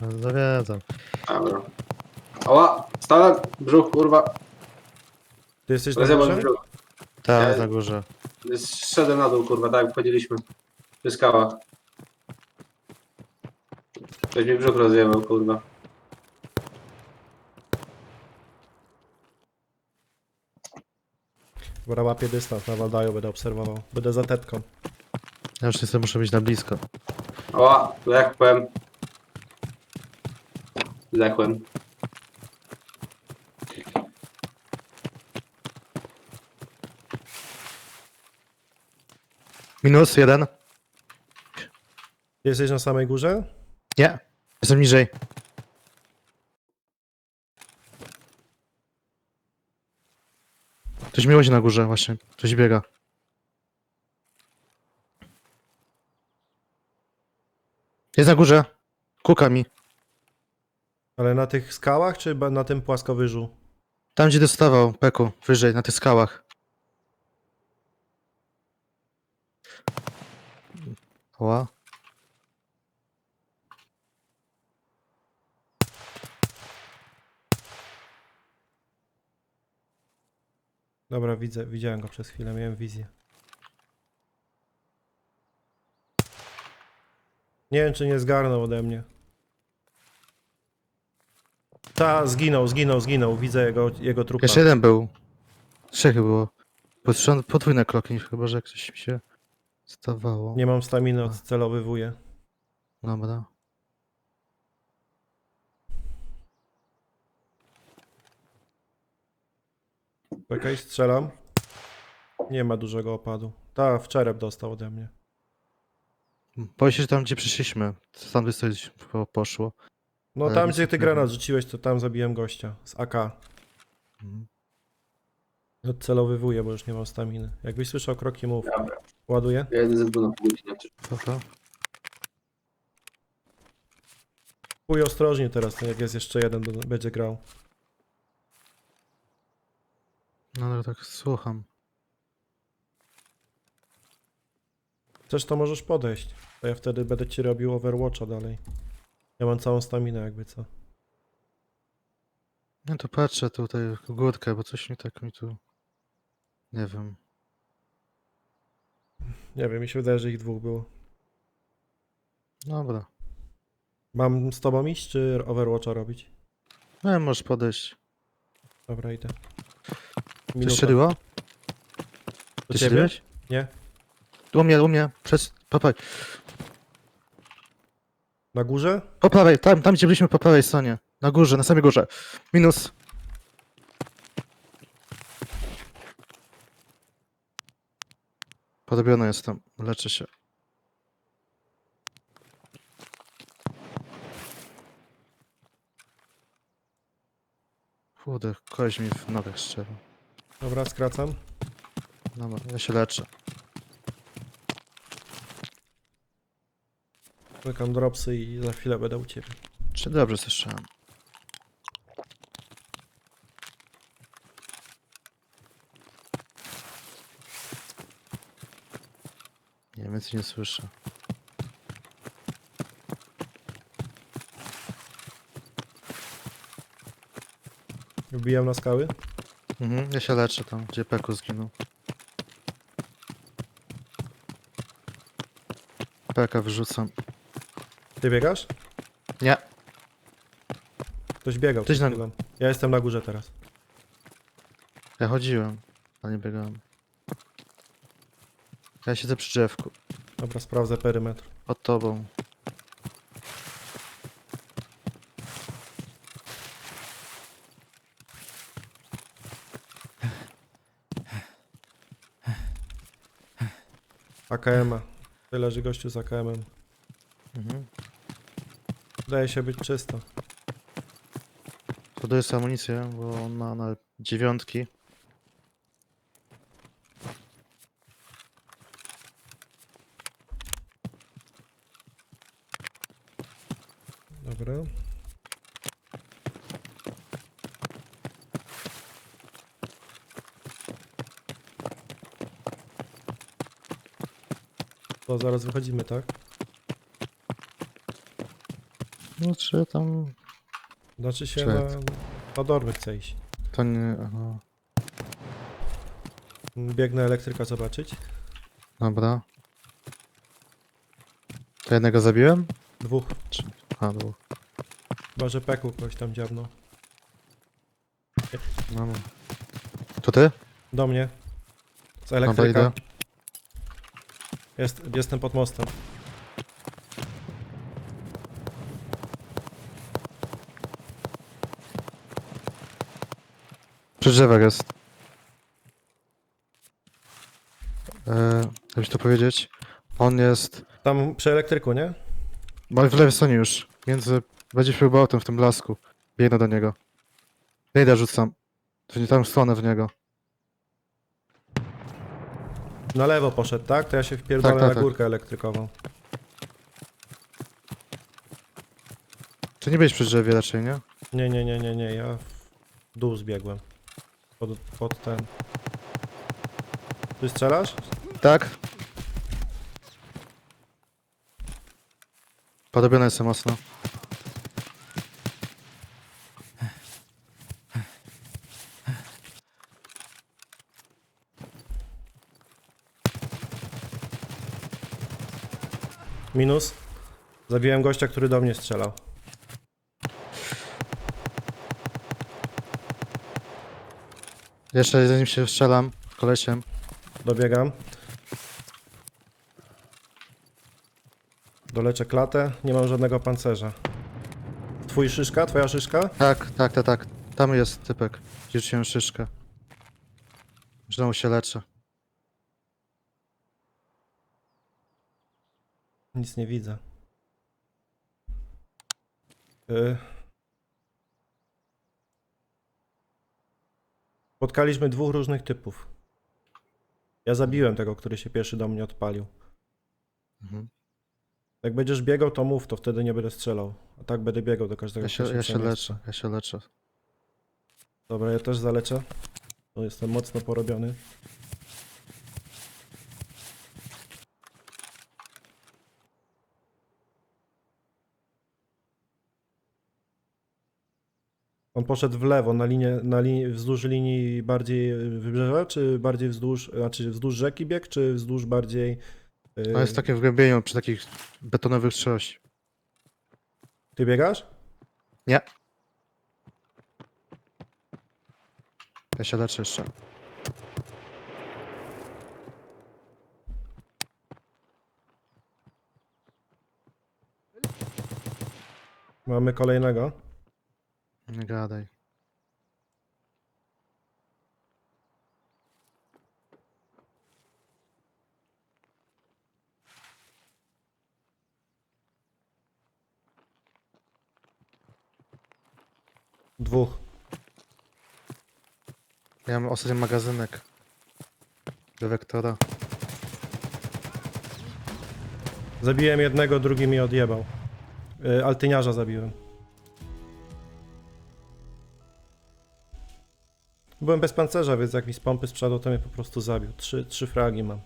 Zawiedzam. Dobra. Oła! Stałem! Brzuch, kurwa! Ty jesteś na Rozjebał mi górze? brzuch. Tak, Ja- na górze. Zszedłem na dół, kurwa, tak jak wchodziliśmy. Przy skałach. Ktoś mi brzuch rozjebał, kurwa. Dobra, łapię dystans, na Waldaju będę obserwował. Będę za tetką. Ja już niestety muszę być na blisko. Oła! Zdechłem. Zdechłem. Minus jeden. Jesteś na samej górze? Nie. Jestem niżej. Ktoś miło się na górze właśnie. Ktoś biega. Jest na górze. Kuka mi. Ale na tych skałach, czy ba- na tym płaskowyżu? Tam gdzie dostawał Peku. Wyżej, na tych skałach. Ła. Dobra, widzę, widziałem go przez chwilę, miałem wizję. Nie wiem, czy nie zgarnął ode mnie. Ta, zginął, zginął, zginął. Widzę jego, jego trupa. Jeszcze jeden był. Trzech było. Potrząs- Podwójne kroki, chyba że ktoś mi się stawało. Nie mam staminy, odcelowywuję. Dobra. Czekaj, strzelam. Nie ma dużego opadu. Ta, w czerep dostał ode mnie. Boję się, że tam gdzie przyszliśmy, tam coś po- poszło. No Ale tam, nic gdzie ty granat rzuciłeś, to tam zabiłem gościa z AK. Mhm. Odcelowywuję, bo już nie mam staminy. Jakbyś słyszał kroki, mów. Dobra. Ładuję? Ja jedę ze na pół godziny. Dobra. Chuj ostrożnie teraz, jak jest jeszcze jeden, do- będzie grał. No ale tak słucham. Chcesz, to możesz podejść. To ja wtedy będę ci robił Overwatcha dalej. Ja mam całą staminę, jakby co. No to patrzę tutaj w górkę, bo coś mi tak mi tu... Nie wiem. Nie wiem, mi się wydaje, że ich dwóch było. Dobra. Mam z tobą iść, czy Overwatcha robić? No możesz podejść. Dobra, idę. Coś Minuta. strzeliło? Do Ty ciebie? strzeliłeś? Nie? U mnie, u mnie. Przez... Po prawej. Na górze? Po prawej, tam, tam gdzie byliśmy po prawej stronie. Na górze, na samej górze. Minus. Podobiony jestem. Leczę się. Kurde, koleś mi w nogach strzelił. Dobra, skracam. Dobra, ja się leczę. Czekam dropsy i za chwilę będę u ciebie. Czy dobrze słyszałem? Nie, więcej nie słyszę. Wbijam na skały. Mhm, ja się leczę tam, gdzie Peku zginął. Peka wyrzucam. Ty biegasz? Nie, Ktoś biegał. Ktoś na-. Ja jestem na górze teraz. ja chodziłem, a nie biegałem. Ja siedzę przy drzewku, Dobra, sprawdzę perymetr. pod tobą. AKM-a. Tutaj leży gościu z AKM-em. Mhm. Wydaje się być czysto. Podaję sobie amunicję, bo on ma na dziewiątki. Dobra. To zaraz wychodzimy, tak? No czy tam... Znaczy się Przed. na, na dorwy chce iść. To nie... Aha. Biegnę elektryka zobaczyć. Dobra. To jednego zabiłem? Dwóch. A, dwóch. Chyba, że peku kogoś tam dziabnął. No. To ty? Do mnie. Z Dobra, elektryka. idę. Jest, jestem pod mostem. Przy drzewach jest. E, jakbyś to powiedzieć? On jest... Tam przy elektryku, nie? Ma w lewej stronie już. Między... Będzie próbował tym w tym blasku. Biegnę do niego. Nejda rzucam. W nie tam stronę w niego. Na lewo poszedł, tak? To ja się wpierdolę Tak, tak, na tak. górkę elektrykową. Czy nie byłeś przy drzewie raczej, nie? Nie, nie, nie, nie, nie. Ja w dół zbiegłem. Pod, pod ten. Ty strzelasz? Tak. Podobione jestem mocno. Minus. Zabiłem gościa, który do mnie strzelał. Jeszcze z nim się strzelam. Kolesiem. Dobiegam. Doleczę klatę. Nie mam żadnego pancerza. Twój szyszka? Twoja szyszka? Tak, tak, tak, tak. Tam jest typek. Rzuciłem szyszkę. Znowu się leczę. Nic nie widzę. Y... Spotkaliśmy dwóch różnych typów. Ja zabiłem tego, który się pierwszy do mnie odpalił. Mhm. Jak będziesz biegał, to mów, to wtedy nie będę strzelał. A tak będę biegał do każdego. Ja się, kto ja się leczę, ja się leczę. Dobra, ja też zaleczę. Bo jestem mocno porobiony. On poszedł w lewo, na linię, na linii, wzdłuż linii bardziej wybrzeża, czy bardziej wzdłuż, znaczy wzdłuż rzeki bieg, czy wzdłuż bardziej... Yy, jest takie wgłębienie przy takich betonowych trzoś. Ty biegasz? Nie. Ja się leczę jeszcze. Mamy kolejnego. Nie gadaj. Dwóch. Ja mam ostatni magazynek. Do wektora. Zabiłem jednego, drugi mi odjebał. Yy, altyniarza zabiłem. Byłem bez pancerza, więc jak mi z pompy sprzedał, to mnie po prostu zabił. Trzy, trzy fragi mam.